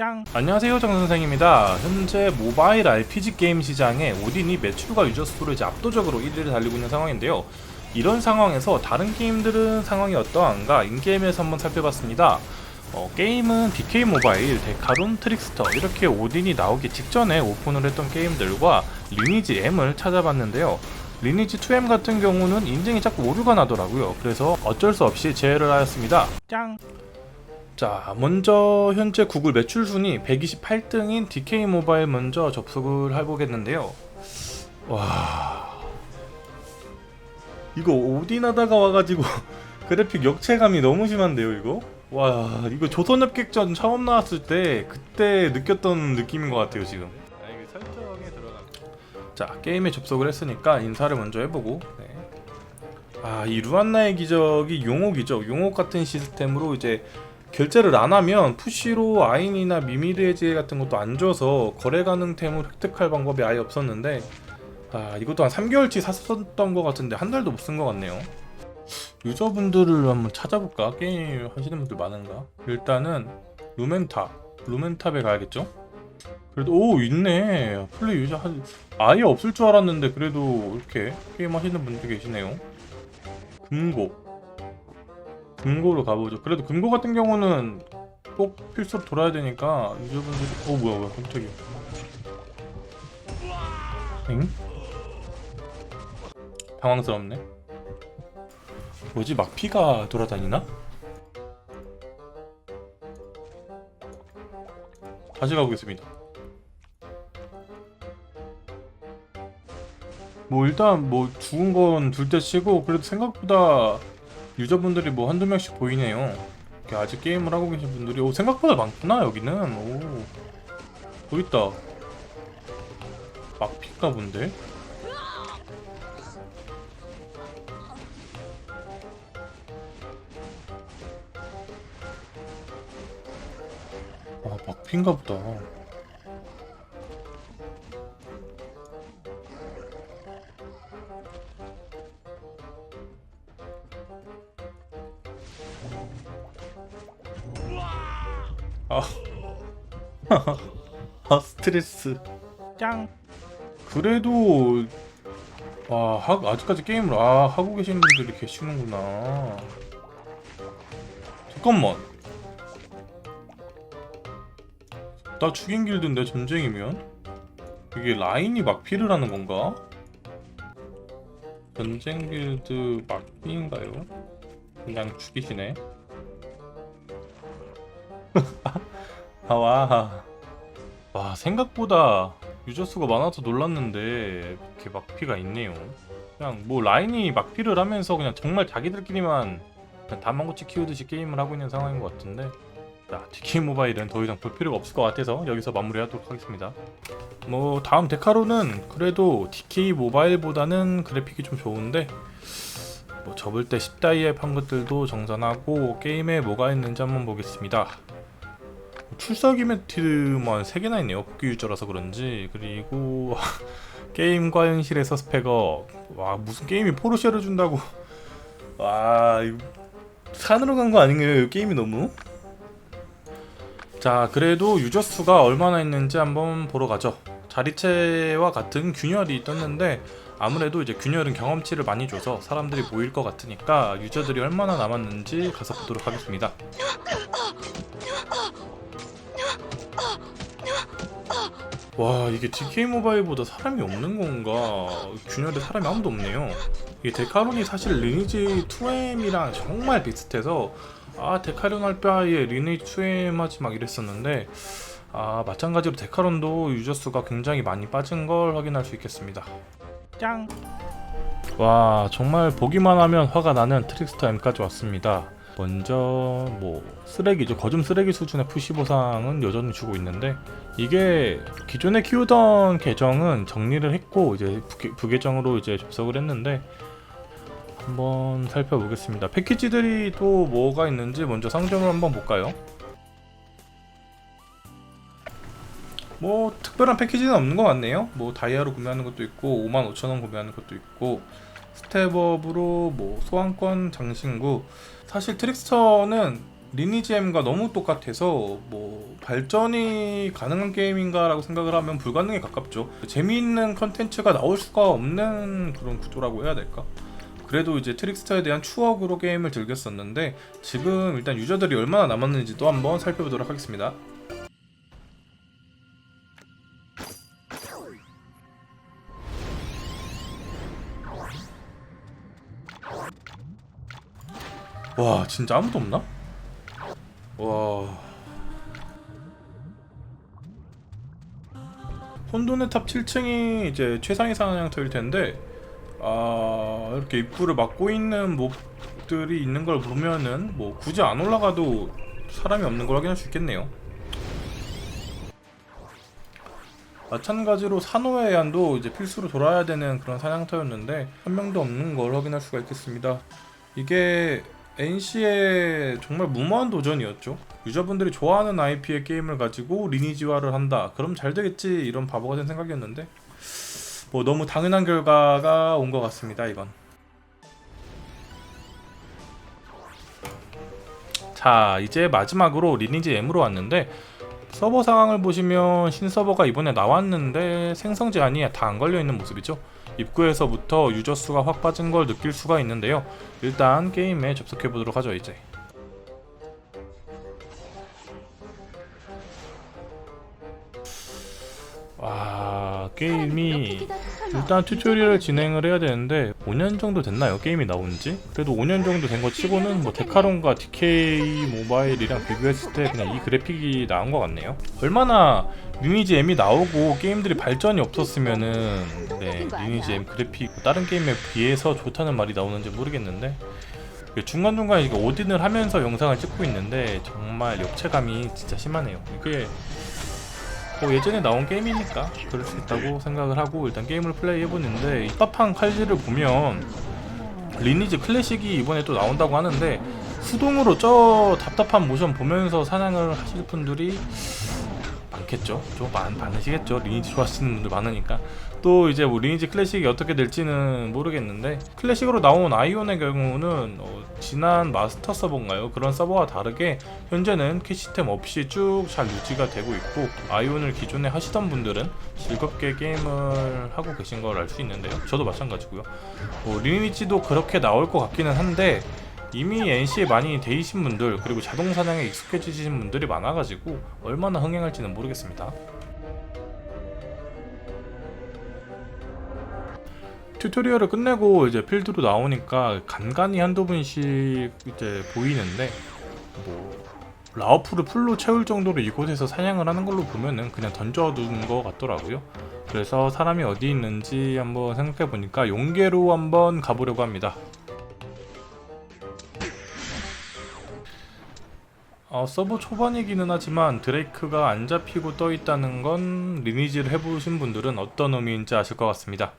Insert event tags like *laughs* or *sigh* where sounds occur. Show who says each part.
Speaker 1: 짱! 안녕하세요 정선생입니다. 현재 모바일 RPG 게임 시장에 오딘이 매출과 유저 수로 이제 압도적으로 1위를 달리고 있는 상황인데요. 이런 상황에서 다른 게임들은 상황이 어떠한가 인게임에서 한번 살펴봤습니다. 어, 게임은 DK 모바일, 데카론, 트릭스터 이렇게 오딘이 나오기 직전에 오픈을 했던 게임들과 리니지 M을 찾아봤는데요. 리니지 2M 같은 경우는 인증이 자꾸 오류가 나더라고요. 그래서 어쩔 수 없이 제외를 하였습니다. 짱! 자, 먼저 현재 구글 매출 순위 128등인 DK 모바일 먼저 접속을 해보겠는데요. 와, 이거 오딘 하다가 와가지고 *laughs* 그래픽 역체감이 너무 심한데요, 이거? 와, 이거 조선협객전 처음 나왔을 때 그때 느꼈던 느낌인 것 같아요, 지금. 아. 자, 게임에 접속을 했으니까 인사를 먼저 해보고. 네. 아, 이 루안나의 기적이 용옥이죠. 용옥 같은 시스템으로 이제 결제를 안 하면 푸시로 아인이나 미미르에지 같은 것도 안 줘서 거래 가능 템을 획득할 방법이 아예 없었는데 아 이것도 한 3개월치 샀었던 것 같은데 한 달도 못 쓴 것 같네요 유저분들을 한번 찾아볼까? 게임 하시는 분들 많은가? 일단은 루멘탑 루멘탑에 가야겠죠? 그래도 오 있네 플레이 유저 한 아예 없을 줄 알았는데 그래도 이렇게 게임 하시는 분들 계시네요 금고 금고로 가보죠. 그래도 금고 같은 경우는 꼭 필수로 돌아야 되니까 유저분들이 어 뭐야 뭐야 깜짝이야. 엥? 당황스럽네. 뭐지 막피가 돌아다니나? 다시 가보겠습니다. 뭐 일단 뭐 죽은 건 둘째 치고 그래도 생각보다 유저분들이 뭐 한두 명씩 보이네요. 아직 게임을 하고 계신 분들이 오 생각보다 많구나 여기는. 오. 있다. 막피가 본데? 아 막피인가 보다. 아, *laughs* 아 스트레스. 짱. 그래도 와 하, 아직까지 게임을 아 하고 계신 분들이 계시는구나. 잠깐만. 나 죽인 길드인데 전쟁이면 이게 라인이 막피를 하는 건가? 전쟁 길드 막피인가요? 그냥 죽이시네. *laughs* 아, 와. 와, 생각보다 유저 수가 많아서 놀랐는데 이렇게 막피가 있네요. 그냥 뭐 라인이 막피를 하면서 그냥 정말 자기들끼리만 그냥 다망고치 키우듯이 게임을 하고 있는 상황인 것 같은데 자, DK 모바일은 더 이상 볼 필요가 없을 것 같아서 여기서 마무리하도록 하겠습니다. 뭐 다음 데카로는 그래도 DK 모바일보다는 그래픽이 좀 좋은데 뭐 접을 때 10다이에 판 것들도 정산하고 게임에 뭐가 있는지 한번 보겠습니다. 출석 이벤트만 3개나 있네요. 복귀 유저라서 그런지. 그리고 *laughs* 게임과 현실에서 스펙업. 와, 무슨 게임이 포르쉐를 준다고. *laughs* 와, 이거 산으로 간 거 아닌가요? 게임이 너무? 자, 그래도 유저 수가 얼마나 있는지 한번 보러 가죠. 자리체와 같은 균열이 떴는데 아무래도 이제 균열은 경험치를 많이 줘서 사람들이 모일 것 같으니까 유저들이 얼마나 남았는지 가서 보도록 하겠습니다. 와 이게 DK 모바일보다 사람이 없는 건가? 균열에 사람이 아무도 없네요. 이게 데카론이 사실 리니지 2M이랑 정말 비슷해서 아 데카론 할 바에 리니지 2M 하지 막 이랬었는데 아 마찬가지로 데카론도 유저 수가 굉장히 많이 빠진 걸 확인할 수 있겠습니다. 짱! 와 정말 보기만 하면 화가 나는 트릭스터 M까지 왔습니다 먼저 뭐 쓰레기죠. 거즘 쓰레기 수준의 푸시 보상은 여전히 주고 있는데 이게 기존에 키우던 계정은 정리를 했고 이제 부, 부계정으로 이제 접속을 했는데 한번 살펴보겠습니다. 패키지들이 또 뭐가 있는지 먼저 상점을 한번 볼까요? 뭐 특별한 패키지는 없는 것 같네요. 뭐 다이아로 구매하는 것도 있고 55,000원 구매하는 것도 있고 스텝업으로 뭐 소환권 장신구 사실 트릭스터는 리니지 M과 너무 똑같아서 뭐 발전이 가능한 게임인가라고 생각을 하면 불가능에 가깝죠. 재미있는 컨텐츠가 나올 수가 없는 그런 구조라고 해야 될까? 그래도 이제 트릭스터에 대한 추억으로 게임을 즐겼었는데 지금 일단 유저들이 얼마나 남았는지 또 한번 살펴보도록 하겠습니다. 와 진짜 아무도 없나? 와 혼돈의 탑 7층이 이제 최상위 사냥터일 텐데 아 이렇게 입구를 막고 있는 몹들이 있는 걸 보면은 뭐 굳이 안 올라가도 사람이 없는 걸 확인할 수 있겠네요. 마찬가지로 산호의 안도 이제 필수로 돌아야 되는 그런 사냥터였는데 한 명도 없는 걸 확인할 수가 있겠습니다. 이게 NC의 정말 무모한 도전이었죠. 유저분들이 좋아하는 IP의 게임을 가지고 리니지화를 한다. 그럼 잘 되겠지 이런 바보 같은 생각이었는데 뭐 너무 당연한 결과가 온 것 같습니다. 이건. 자 이제 마지막으로 리니지 M으로 왔는데 서버 상황을 보시면 신서버가 이번에 나왔는데 생성 제한이 다 안 걸려 있는 모습이죠. 입구에서부터 유저 수가 확 빠진 걸 느낄 수가 있는데요. 일단 게임에 접속해 보도록 하죠 이제. 와 게임이 일단 튜토리얼을 진행을 해야 되는데 5년 정도 됐나요 게임이 나온지? 그래도 5년 정도 된 거 치고는 뭐 데카론과 DK 모바일이랑 비교했을 때 그냥 이 그래픽이 나온 것 같네요. 얼마나 리니지 M이 나오고 게임들이 발전이 없었으면은 네 리니지 M 그래픽 다른 게임에 비해서 좋다는 말이 나오는지 모르겠는데 중간중간 이게 오딘을 하면서 영상을 찍고 있는데 정말 역체감이 진짜 심하네요. 이게 뭐 예전에 나온 게임이니까 그럴 수 있다고 생각을 하고 일단 게임을 플레이 해보는데 이 답답한 칼질을 보면 리니지 클래식이 이번에 또 나온다고 하는데 수동으로 저 답답한 모션 보면서 사냥을 하실 분들이 많겠죠. 좀 많, 많으시겠죠. 리니지 좋아하시는 분들 많으니까. 또 이제 뭐 리니지 클래식이 어떻게 될지는 모르겠는데 클래식으로 나온 아이온의 경우는 어, 지난 마스터 서버인가요? 그런 서버와 다르게 현재는 캐시템 없이 쭉 잘 유지가 되고 있고 아이온을 기존에 하시던 분들은 즐겁게 게임을 하고 계신 걸 알 수 있는데요. 저도 마찬가지고요. 뭐 리니지도 그렇게 나올 것 같기는 한데 이미 NC에 많이 데이신 분들 그리고 자동 사냥에 익숙해지신 분들이 많아가지고 얼마나 흥행할지는 모르겠습니다. 튜토리얼을 끝내고 이제 필드로 나오니까 간간히 한두 분씩 이제 보이는데 뭐 라우프를 풀로 채울 정도로 이곳에서 사냥을 하는 걸로 보면은 그냥 던져둔 것 같더라고요. 그래서 사람이 어디 있는지 한번 생각해 보니까 용계로 한번 가보려고 합니다. 어, 서버 초반이기는 하지만 드레이크가 안 잡히고 떠 있다는 건 리니지를 해보신 분들은 어떤 의미인지 아실 것 같습니다.